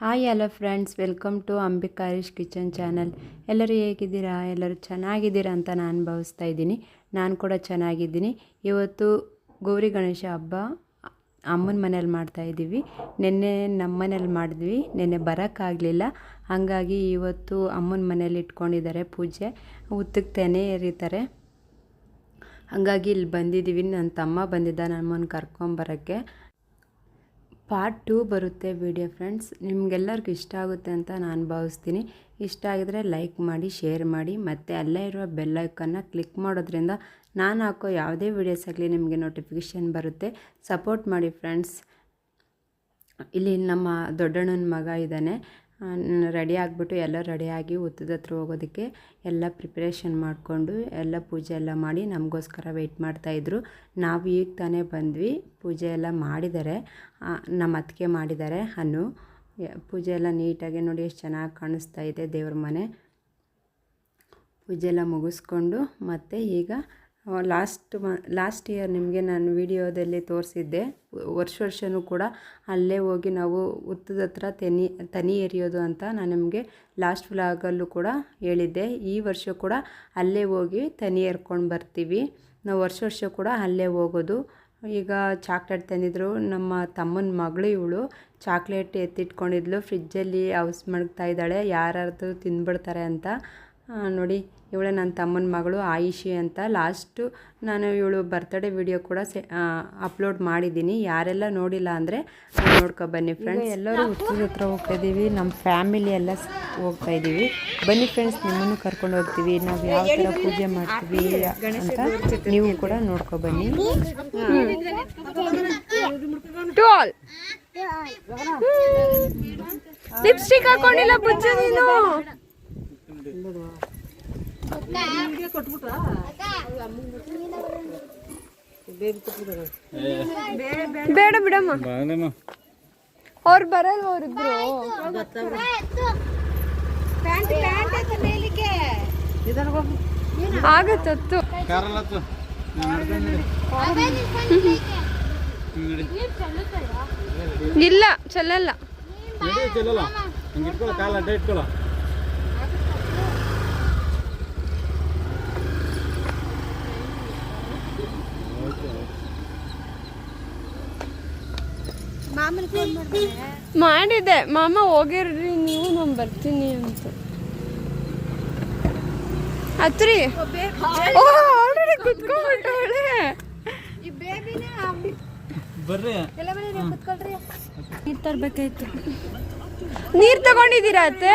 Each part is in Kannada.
Hi hello friends, welcome to Ambikarish kitchen channel. ಎಲ್ಲರೂ ಹೇಗಿದ್ದೀರಾ? ಎಲ್ಲರೂ ಚೆನ್ನಾಗಿದ್ದೀರಾ ಅಂತ ನಾನು ಭಾವಿಸ್ತಾ ಇದ್ದೀನಿ. ನಾನು ಕೂಡ ಚೆನ್ನಾಗಿದ್ದೀನಿ. ಇವತ್ತು ಗೌರಿ ಗಣೇಶ ಹಬ್ಬ ಅಮ್ಮನ ಮನೇಲಿ ಮಾಡ್ತಾ ಇದ್ದೀವಿ. ನಿನ್ನೆ ನಮ್ಮ ಮನೇಲಿ ಮಾಡಿದ್ವಿ. ನಿನ್ನೆ ಬರೋಕ್ಕಾಗಲಿಲ್ಲ ಹಾಗಾಗಿ ಇವತ್ತು ಅಮ್ಮನ ಮನೇಲಿ ಇಟ್ಕೊಂಡಿದ್ದಾರೆ ಪೂಜೆ. ಉತ್ತಕ್ಕೆ ತೆನೆ ಎರಿತಾರೆ ಹಾಗಾಗಿ ಇಲ್ಲಿ ಬಂದಿದ್ದೀವಿ. ನನ್ನ ತಮ್ಮ ಬಂದಿದ್ದ ನಮ್ಮನ್ನು ಕರ್ಕೊಂಬರೋಕ್ಕೆ. ಪಾರ್ಟ್ ಟೂ ಬರುತ್ತೆ ವಿಡಿಯೋ ಫ್ರೆಂಡ್ಸ್ ನಿಮಗೆಲ್ಲರಿಗೂ ಇಷ್ಟ ಆಗುತ್ತೆ ಅಂತ ನಾನು ಭಾವಿಸ್ತೀನಿ. ಇಷ್ಟ ಆಗಿದ್ರೆ ಲೈಕ್ ಮಾಡಿ ಶೇರ್ ಮಾಡಿ, ಮತ್ತು ಅಲ್ಲೇ ಇರುವ ಬೆಲ್ ಐಕನ್ನ ಕ್ಲಿಕ್ ಮಾಡೋದ್ರಿಂದ ನಾನು ಹಾಕೋ ಯಾವುದೇ ವೀಡಿಯೋಸ್ ಆಗಲಿ ನಿಮಗೆ ನೋಟಿಫಿಕೇಷನ್ ಬರುತ್ತೆ. ಸಪೋರ್ಟ್ ಮಾಡಿ ಫ್ರೆಂಡ್ಸ್ ಇಲ್ಲಿ ನಮ್ಮ ದೊಡ್ಡಣ್ಣನ ಮಗ ಇದ್ದಾನೆ. ರೆಡಿ ಆಗಿಬಿಟ್ಟು ಎಲ್ಲ ರೆಡಿಯಾಗಿ ಉತ್ತದ ಹತ್ರ ಹೋಗೋದಕ್ಕೆ ಎಲ್ಲ ಪ್ರಿಪ್ರೇಷನ್ ಮಾಡಿಕೊಂಡು ಎಲ್ಲ ಪೂಜೆ ಎಲ್ಲ ಮಾಡಿ ನಮಗೋಸ್ಕರ ವೆಯ್ಟ್ ಮಾಡ್ತಾಯಿದ್ರು ನಾವು ಈಗ ತಾನೇ ಬಂದ್ವಿ, ಪೂಜೆ ಎಲ್ಲ ಮಾಡಿದ್ದಾರೆ ನಮ್ಮ ಅತ್ತಿಗೆ ಮಾಡಿದ್ದಾರೆ ಹಣ್ಣು. ಪೂಜೆ ಎಲ್ಲ ನೀಟಾಗಿ ನೋಡಿ ಎಷ್ಟು ಚೆನ್ನಾಗಿ ಕಾಣಿಸ್ತಾ ಇದೆ ದೇವ್ರ ಮನೆ. ಪೂಜೆ ಎಲ್ಲ ಮುಗಿಸ್ಕೊಂಡು ಮತ್ತು ಈಗ ಲಾಸ್ಟ್ ಮ, ಲಾಸ್ಟ್ ಇಯರ್ ನಿಮಗೆ ನಾನು ವಿಡಿಯೋದಲ್ಲಿ ತೋರಿಸಿದ್ದೆ. ವರ್ಷ ವರ್ಷವೂ ಕೂಡ ಅಲ್ಲೇ ಹೋಗಿ ನಾವು ಉತ್ತದ ಹತ್ರ ತೆನಿ, ತನಿ ಎರಿಯೋದು ಅಂತ ನಾನು ನಿಮಗೆ ಲಾಸ್ಟ್ ವ್ಲಾಗಲ್ಲೂ ಕೂಡ ಹೇಳಿದ್ದೆ. ಈ ವರ್ಷ ಕೂಡ ಅಲ್ಲೇ ಹೋಗಿ ತನಿ ಎರ್ಕೊಂಡು ಬರ್ತೀವಿ. ನಾವು ವರ್ಷ ವರ್ಷ ಕೂಡ ಅಲ್ಲೇ ಹೋಗೋದು. ಈಗ ಚಾಕ್ಲೇಟ್ ತಂದಿದ್ರು ನಮ್ಮ ತಮ್ಮನ ಮಗಳು ಇವಳು. ಚಾಕ್ಲೇಟ್ ಎತ್ತಿಟ್ಕೊಂಡಿದ್ಲು. ಫ್ರಿಜ್ಜಲ್ಲಿ ಹೌಸ್ ಮಡಗ್ತಾ ಇದ್ದಾಳೆ. ಯಾರ್ಯಾರ್ದು ತಿಂದ್ಬಿಡ್ತಾರೆ ಅಂತ. ನೋಡಿ ಇವಳೆ ನನ್ನ ತಮ್ಮನ ಮಗಳು ಆಯಿಷಿ ಅಂತ. ಲಾಸ್ಟು ನಾನು ಇವಳು ಬರ್ತ್ಡೇ ವಿಡಿಯೋ ಕೂಡ ಸೆ ಅಪ್ಲೋಡ್ ಮಾಡಿದ್ದೀನಿ. ಯಾರೆಲ್ಲ ನೋಡಿಲ್ಲ ಅಂದರೆ ನೋಡ್ಕೊ ಬನ್ನಿ ಫ್ರೆಂಡ್ಸ್ ಎಲ್ಲರೂ ಹುಟ್ಟಿದ ಹತ್ರ ಹೋಗ್ತಾ ಇದ್ದೀವಿ ನಮ್ಮ ಫ್ಯಾಮಿಲಿ ಎಲ್ಲ ಹೋಗ್ತಾ ಇದ್ದೀವಿ ಬನ್ನಿ ಫ್ರೆಂಡ್ಸ್ ನಿಮ್ಮನ್ನು ಕರ್ಕೊಂಡು ಹೋಗ್ತೀವಿ. ನಾವು ಯಾವ ಥರ ಪೂಜೆ ಮಾಡ್ತೀವಿ ಅಂತ ನೀವು ಕೂಡ ನೋಡ್ಕೊ ಬನ್ನಿ. ಟೋಲ್ ಲಿಪ್ಸ್ಟಿಕ್ ಹಾಕೊಂಡಿಲ್ಲ ಬುಜ್ಜು ನೀನು? ಬೇಡ ಬಿಡಮ್ಮ. ಅವ್ರು ಬರಲ್ಲ ಅವ್ರಿಬ್ರು. ಆಗತ್ತತ್ತು ಇಲ್ಲ ಚೆಲ್ಲಲ್ಲ. ಕಾಲ ಅಡ್ಡ ಇಟ್ಕೊಳ್ಳೋ. ಮಾಡಿದೆ ಮಾಮ ಹೋಗಿರ್ರಿ ನೀವು ನಾನು ಬರ್ತೀನಿ ಅಂತ ಹತ್ರಿ ಆಲ್ರೆಡಿ ಕುತ್ಕೊಂಡ್ಬಿಟ್ಟವಳೆ ಬರ್ರಿ ನೀರು ತರಬೇಕಾಯ್ತು ನೀರ್ ತಗೊಂಡಿದ್ದೀರಾ ಅತ್ತೆ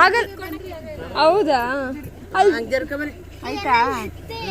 ಆಗಲ್ ಹೌದಾ ಅಲ್ಲಿ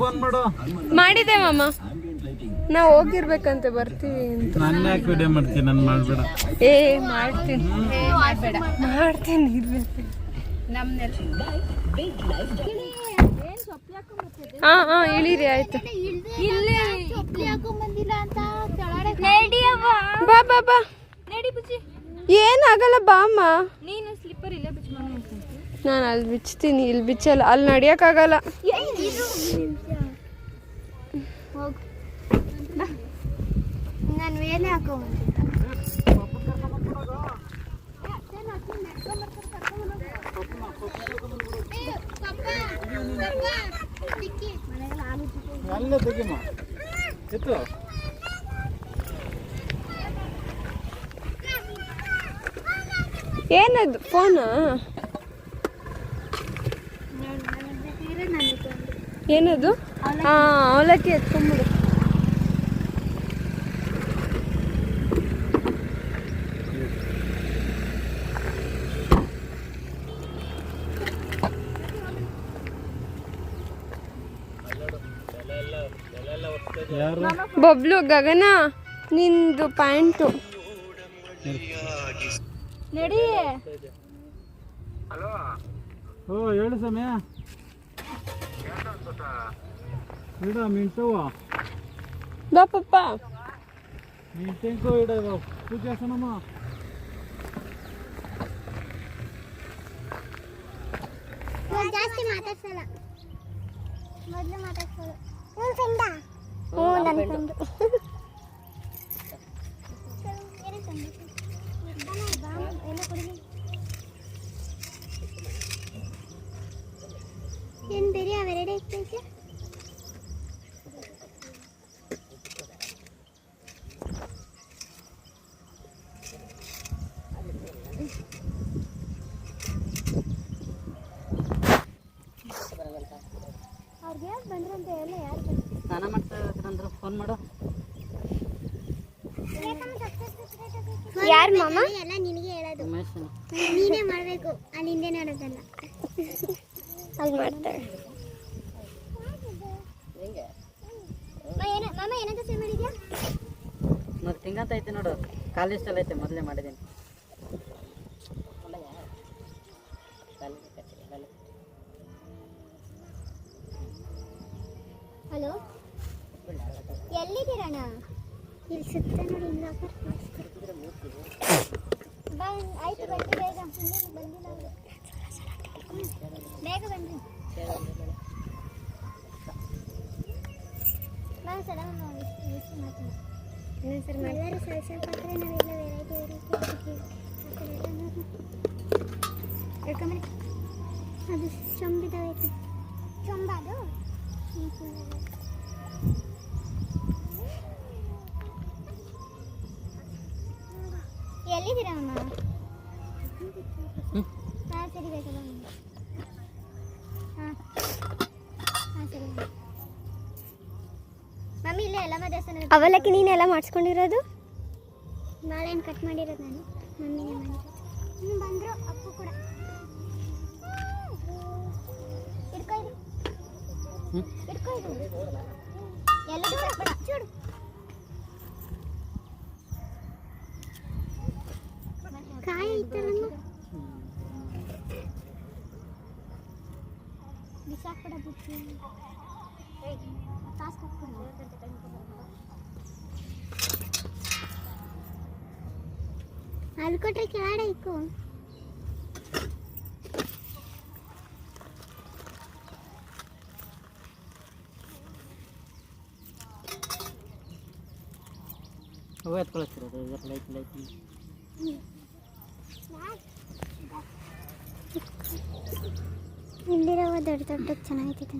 ಫೋನ್ ಮಾಡು. ಮಾಡಿದೆ ಮಾಮ. ನಾ ಹೋಗಿರ್ಬೇಕಂತೆ ಬರ್ತೀವಿ ಅಂತ. ನನ್ನ ಯಾಕೆ ವಿಡಿಯೋ ಮಾಡ್ತೀನಿ? ನಾನು ಮಾಡ್ಬೇಡ. ಏ ಮಾಡ್ತೀನಿ. ಮಾಡ್ತೀನಿ ಇರ್ಬೇಕು ಹಾ ಹಾ ಇಳಿರಿ ಆಯ್ತು. ಬಾ ಬಾ ಬಾ. ಏನಾಗಲ್ಲ ಬಾ ಅಮ್ಮ ನಾನು ಅಲ್ಲಿ ಬಿಚ್ತೀನಿ ಇಲ್ಲಿ ಬಿಚ್ಚಲ್ಲ ಅಲ್ಲಿ ನಡಿಯೋಕ್ಕಾಗಲ್ಲ. ಅಲ್ಲ ತೆಗಿಮ ಎತ್ತು ಏನದು ಫೋನಾ ಏನದು? ಹಾ ಅವಲಕ್ಕಿ ಎತ್ಕೊಂಬಿಡು ಬಬ್ಲು ಗಗನ ನಿಂದು ಪ್ಯಾಂಟು. ನಡಿ. ಓ ಹೇಳು ಸಮಯ. ಇಡ ಮಿಂಟುವ ಬಾ ಪಪ್ಪ. ಮಿಂಟಿಂಕು ಇಡ ಪೂಜೆ ಸನಮ್ಮ ಇವಾಗ ಜಾಸ್ತಿ ಮಾತಾಡ್ಸಲ್ಲ. ಮೊದಲು ಮಾತಾಡ್ಸೋದು. ನಿನ್ ಫ್ರೆಂಡಾ ಹ್ಞೂ ನನ್ನ ಫ್ರೆಂಡು ಏನು ಬೇರೆ ಅವೆರಡೇ ಇರ್ತೈತೆ ಅವ್ರಿಗೆ ಯಾರು ಬಂದ್ರಂತ? ಎಲ್ಲ ಯಾರು ಸ್ನಾನ ಮಾಡ್ತಾ ಫೋನ್ ಮಾಡು. ಯಾರು ಮಾಮ? ಎಲ್ಲ ನಿನಗೆ ಹೇಳೋದು. ನೀನೇ ಮಾಡಬೇಕು. ಅಲ್ಲಿಂದೇ ನೋಡೋದಲ್ಲ ಅಲ್ಲಿ ಮಾಡ್ತಾಳೆ ಮಾಮ ಏನಂತ ಸೇವ್ ಮಾಡಿದ್ಯಾ ಮತ್ತೆ ತಿಂಗಂತ ಐತೆ ನೋಡು. ಕಾಲು ಇಷ್ಟಲ್ಲ ಐತೆ ಮೊದಲೇ ಮಾಡಿದ್ದೀನಿ. ಹಲೋ? ಎಲ್ಲಿದ್ದೀರಣ್ಣ ಇಲ್ಲಿ ಸುತ್ತ ನೋಡಿ ಇಲ್ಲ ಆಯ್ತು ಬನ್ನಿ ಬೇಗ. ಬಂದಿ ಬಂದಿಲ್ಲ. ಬೇಗ ಬನ್ನಿ. ಎಲ್ಲರೂ ಸ್ವಲ್ಪ ಸ್ವಲ್ಪ ಹಾಕಿದ್ರೆ ನಾವೆಲ್ಲ ವೆರೈಟಿ ವೆರೈಟಿ ಹಾಕ್ತೀವಿ ಆ ಕಡೆ ಎಲ್ಲ ನೋಡಿ ಹಿಡ್ಕೊಂಬನ್ನಿ ಅದು ಚೊಂಬಿದಾಗೈತೆ ಚೊಂಬ ಅದು ಹ್ಮ್, ಹ್ಮ್. ಎಲ್ಲಿದ್ದೀರಾ ಅಮ್ಮ ಹಾಂ ಸರಿ ಬೇಕಲ್ಲ ಹಾಂ ಹಾಂ ಸರಿ ಮಮ್ಮಿ ಇಲ್ಲೇ ಎಲ್ಲ ದೇವಸ್ಥಾನ ಅವಲಕ್ಕಿ ನೀನೆಲ್ಲ ಮಾಡಿಸ್ಕೊಂಡಿರೋದು ಬಾಳೆಹಣ್ಣು ಕಟ್ ಮಾಡಿರೋದು ನಾನು ಮಮ್ಮಿನೇ ಮಾಡಿರೋದು ಹ್ಞೂ ಬಂದರು ಅಪ್ಪು ಕೂಡ ಇಟ್ಕೊ ಇದು ಇಟ್ಕೊ ಇದು ಎಲ್ಲದೂ ಚೂಡು ಕಾಯಿ ಐತಲ್ಲಮ್ಮ ಬಿಸಾಕ್ಬಿಡ ಬುತ್ತಿ ಕಾಸು ಕೊಟ್ಬಿಡು ಅಲ್ಲಿ ಕೊಟ್ರೆ ಕೆಳಗಡೆ ಇಕ್ಕು ಹೂವು ಎತ್ಕೊಳತ್ತಿರೋದು ಇದ್ರ ಲೈಟ್ ಲೈಟ್ ಇಲ್ಲಿರೋ ದೊಡ್ಡ ದೊಡ್ಡ ಚೆನ್ನಾಗೈತೆ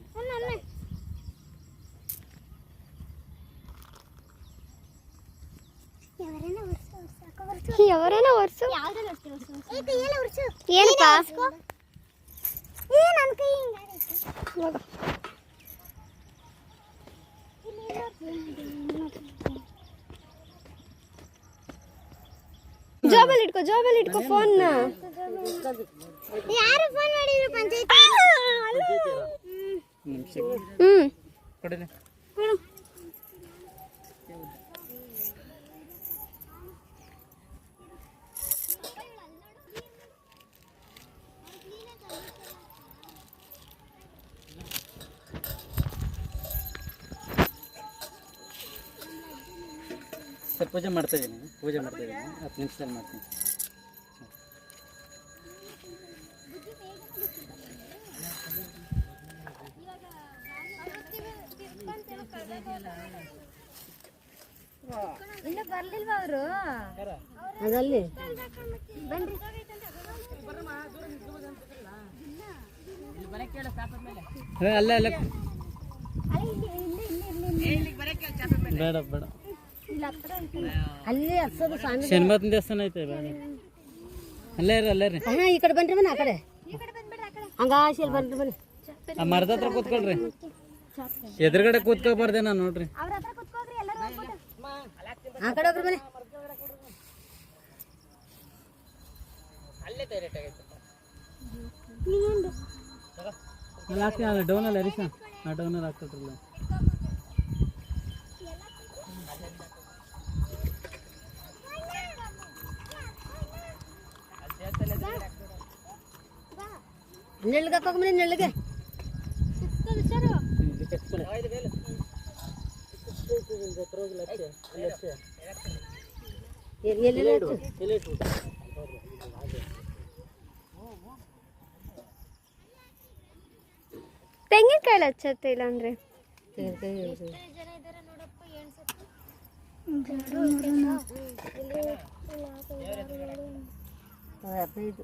ఎవరైనా వర్సు ಏನಪ್ಪ ಏನ್ ಅನ್ಕ ಜಾಬಲ್ಲಿ ಇಟ್ಕೋ ಜಾಬಲ್ಲಿ ಇಟ್ಕೋ ಫೋನ್ನ ಯಾರು ಫೋನ್ ಮಾಡಿದ್ರು ಪಂಚಾಯತ್ ನಿಮಿಷ ಪೂಜೆ ಮಾಡ್ತಾ ಇದ್ದೀನಿ. ಪೂಜೆ ಮಾಡ್ತಾ ಇದ್ದೀನಿ. ಹತ್ತು ನಿಮಿಷದಲ್ಲಿ ಮಾಡ್ತೀನಿ. ಇನ್ನು ಬರ್ಲಿಲ್ವಾ ಅವರು? ಅದಲ್ಲಿ ಬನ್ರಿ. ಅಲ್ಲೇ ಅಲ್ಲೇ. ಅಲ್ಲಿ ಇಲ್ಲಿ ಇಲ್ಲಿ ಇಲ್ಲಿ ಬೇಡ ಬೇಡ. ಅಲ್ಲಿ ಹಸೋದು ಸ್ವಾಮಿ ಶನಿಮತ್ ದೇವಸ್ಥಾನ ಐತೆ ಅಲ್ಲೇ ರೀ ಅಲ್ಲೇ ರೀ ಹಾಂ ಈ ಕಡೆ ಬನ್ರಿ ಬನ್ನಿ ಆ ಕಡೆ. ಹಂಗ ಇಲ್ಲಿ ಬನ್ರಿ ಬನ್ನಿ ಆ ಮರದ ಹತ್ರ ಕೂತ್ಕೊಳ್ರಿ. ಎದುರುಗಡೆ ಕೂತ್ಕೊಬಾರ್ದೆ ನಾನು ನೋಡ್ರಿ. ಆ ಕಡೆ ಹೋಗ್ರಿ ಬನ್ನಿ. ಅಲ್ಲಿ ಹಾಕ್ತೀನಿ ಅಲ್ಲಿ ಡೌನಲ್ಲಿ ಹರೀಶ ಆ ಡೌನಲ್ಲಿ ಹಾಕ್ಕೊಟ್ರಲ್ಲ ನೆಳ್ಳಿಗೆ ನೆಳ್ಳಿಗೆ. ಎಲ್ಲಿ ಎಲ್ಲಿ ಇಟ್ಟು? ತೆಂಗಿನಕಾಯಿ ಹಚ್ಚತ್ತೆ ಇಲ್ಲ ಅಂದ್ರೆ? ಹದಿನೈದು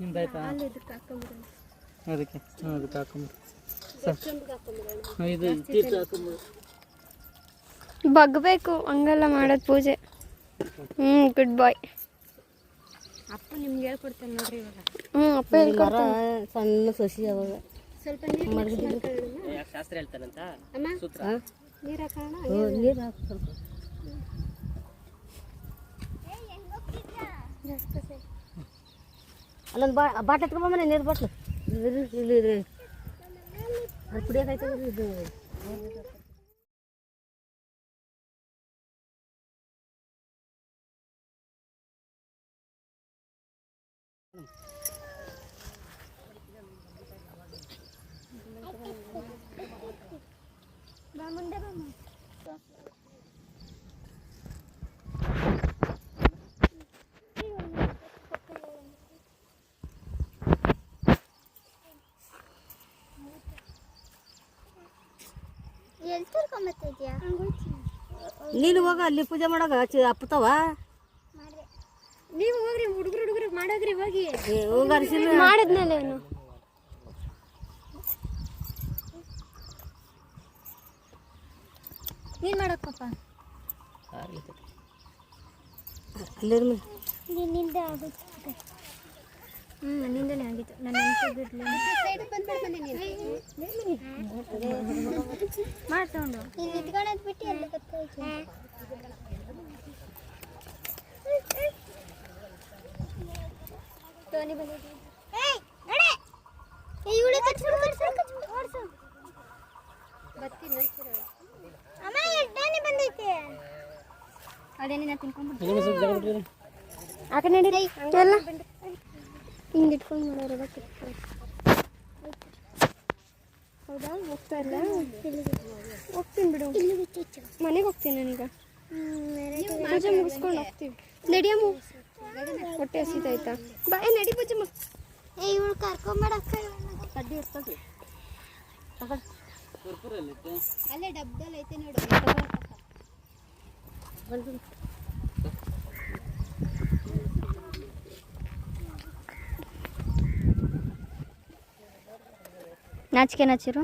ನಿಮ್ದಾಯ್ತಾ? ಇದಕ್ಕೆ ಹಾಕೊಂಡ್ಬಿಡೋಣ ಅದಕ್ಕೆ ಹಾಂ ಅದಕ್ಕೆ ಹಾಕೊಂಬಿಡಿ ಹಾಂ ಇದು ತೀರ್ಥ ಹಾಕೊಂಬಿಡಿ ಬಗ್ಬೇಕು ಹಂಗೆಲ್ಲ ಮಾಡೋದು ಪೂಜೆ. ಹ್ಞೂ ಗುಡ್ ಬಾಯ್ ಅಪ್ಪ ನಿಮ್ಗೆ ಹೇಳ್ಕೊಡ್ತೇನೆ ನೋಡ್ರಿ ಇವಾಗ. ಹ್ಞೂ ಅಪ್ಪ ಸಣ್ಣ ಸಸಿ ಅವಾಗ. ಸ್ವಲ್ಪ ನೀರು ಶಾಸ್ತ್ರ ಹೇಳ್ತಾರಂತ? ನೀರು ಹಾಕೋಣ ಸ್ವಲ್ಪ ಅಲ್ಲೊಂದು ಬಾ ಬಾಟ್ ಎತ್ಕೊಂಬನೆ ನೀರು ಬಾಟ್ಲು. ಇಲ್ಲಿ ಅದು ಕುಡಿಯೋಕಾಯ್ತದ ಇದು ಬಾ ಮುಂದೆ ಬಾ ಎಲ್ಲಿ ತಿರ್ಕೊಂಬತ್ತಿದ್ಯಾ ನೀನು ಹೋಗ ಅಲ್ಲಿ ಪೂಜೆ ಮಾಡಾಗ ಅಪ್ಪತವ? ನೀವು ಹೋಗ್ರಿ ಹುಡುಗರು ಹುಡುಗರು ಮಾಡೋಗ್ರಿ ಹೋಗಿ. ಹೋಗ ಮಾಡಿದ್ಮೇಲೆ ಏನು? ನೀನು ಮಾಡಕ್ಕಪ್ಪ ಅಲ್ಲಿ ನಿನ್ನಿಂದ ಆಗುತ್ತೆ? ಹ್ಞೂ ನನ್ನಿಂದನೇ ಆಗಿತ್ತು ನನ್ನ ಇಟ್ಕೊಳ್ಳೋದು ಬಿಟ್ಟು ಎಲ್ಲ ಟೋನಿ ಬಂದಿದೆ ಇವಳು ಕಚ್ಬಿಡು ಕಚ್ಬಿಡು ಕಚ್ಬಿಡು ಓಡ್ಸು. ಅಮ್ಮ ಬಂದೈತೆ. ನಡೀರಿ ಎಲ್ಲ ಹಿಂಗೆ ಇಟ್ಕೊಂಡು ಮಾಡೋರು ಹೌದಾ ಹೋಗ್ತಾ ಇಲ್ಲ ಹೋಗ್ತೀನಿ ಬಿಡು ಇಲ್ಲಿ ಬಿಟ್ಟಿತ್ತು ಮನೆಗೆ ಹೋಗ್ತೀನಿ ನಾನೀಗ ಪೂಜೆ ಮುಗಿಸ್ಕೊಂಡು ಹೋಗ್ತೀವಿ ನಡಿಯಮ್ಮ ಹೊಟ್ಟೆ ಹಸಿತಾಯ್ತಾ ಬಾಯ್ ನಡಿ ಪೂಜಮ್ಮ ಏ ಇವಳು ಕರ್ಕೊಂಬೇಡ ಕಡ್ಡಿ ಇರ್ತದೆ ಅಲ್ಲೇ ಡಬ್ಬದಲ್ಲಿ ಐತೆ ನೋಡು ನಾಚಿಕೆ ನಾಚಿರು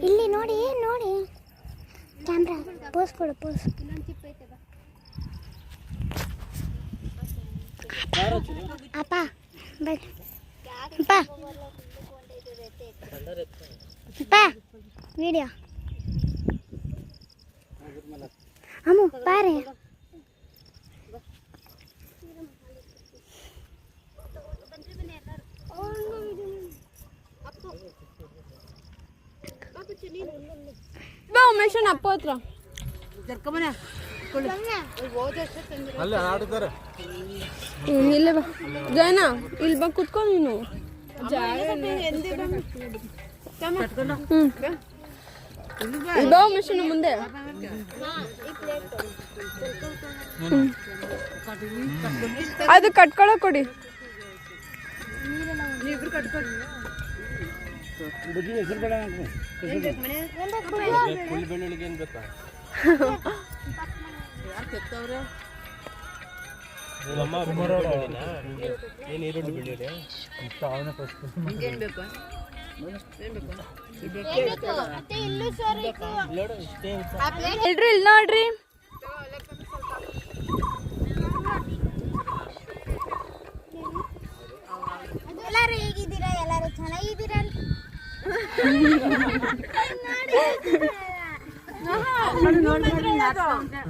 ಇಲ್ಲಿ ನೋಡಿ ನೋಡಿ ಕ್ಯಾಮ್ರಾ ಪೋಸ್ ಕೊಡು ಪೋಸ್ ಅಪ್ಪ ಬರ್ ಅಪ್ಪ ಅಪ್ಪ ವಿಡಿಯೋ ಅಮ್ಮು ಬಾರೆ ಬಾ ಉಮೇಶ್ ಅಪ್ಪ ಹತ್ರ. ಇಲ್ಲೇ ಬಾ. ಜಯನ ಇಲ್ಲಿ ಬಾ ಕುತ್ಕೊ ನೀನು ಬಾ ಮುಂದೆ. ಅದು ಕಟ್ಕೊಳಕ್ ಕೊಡಿ. ಎಲ್ರು ಇಲ್ಲಿ ನೋಡ್ರಿ? ಎಲ್ಲರೂ ಹೇಗಿದ್ದೀರಾ? ಎಲ್ಲರೂ ಚೆನ್ನಾಗಿದ್ದೀರಾ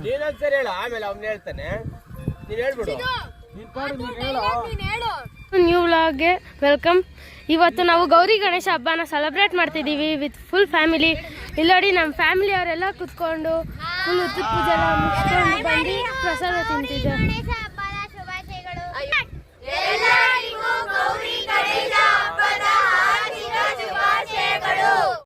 ನೀನೊಂದ್ಸರಿ ಹೇಳ ಆಮೇಲೆ ಅವ್ನು ಹೇಳ್ತಾನೆ ನೀನ್ ಹೇಳ್ಬಿಡು ನ್ಯೂ ವ್ಲಾಗ್ಗೆ ವೆಲ್ಕಮ್ ಇವತ್ತು ನಾವು ಗೌರಿ ಗಣೇಶ ಹಬ್ಬನ ಸೆಲೆಬ್ರೇಟ್ ಮಾಡ್ತಿದ್ದೀವಿ ವಿತ್ ಫುಲ್ ಫ್ಯಾಮಿಲಿ ಇಲ್ಲೋಡಿ ನಮ್ಮ ಫ್ಯಾಮಿಲಿ ಅವರೆಲ್ಲ ಕುತ್ಕೊಂಡು ಫುಲ್ ಉದ್ದ ಪೂಜೆ ಮುಗಿಸ್ಕೊಂಡು ಬಂದು ಪ್ರಸಾದ ತಿಂತಿದ್ದಾರೆ ಎಲ್ಲರಿಗೂ ಗೌರಿ ಗಣೇಶ ಹಬ್ಬದ ಕಾರ್ಯಕರ್ತರುಗಳು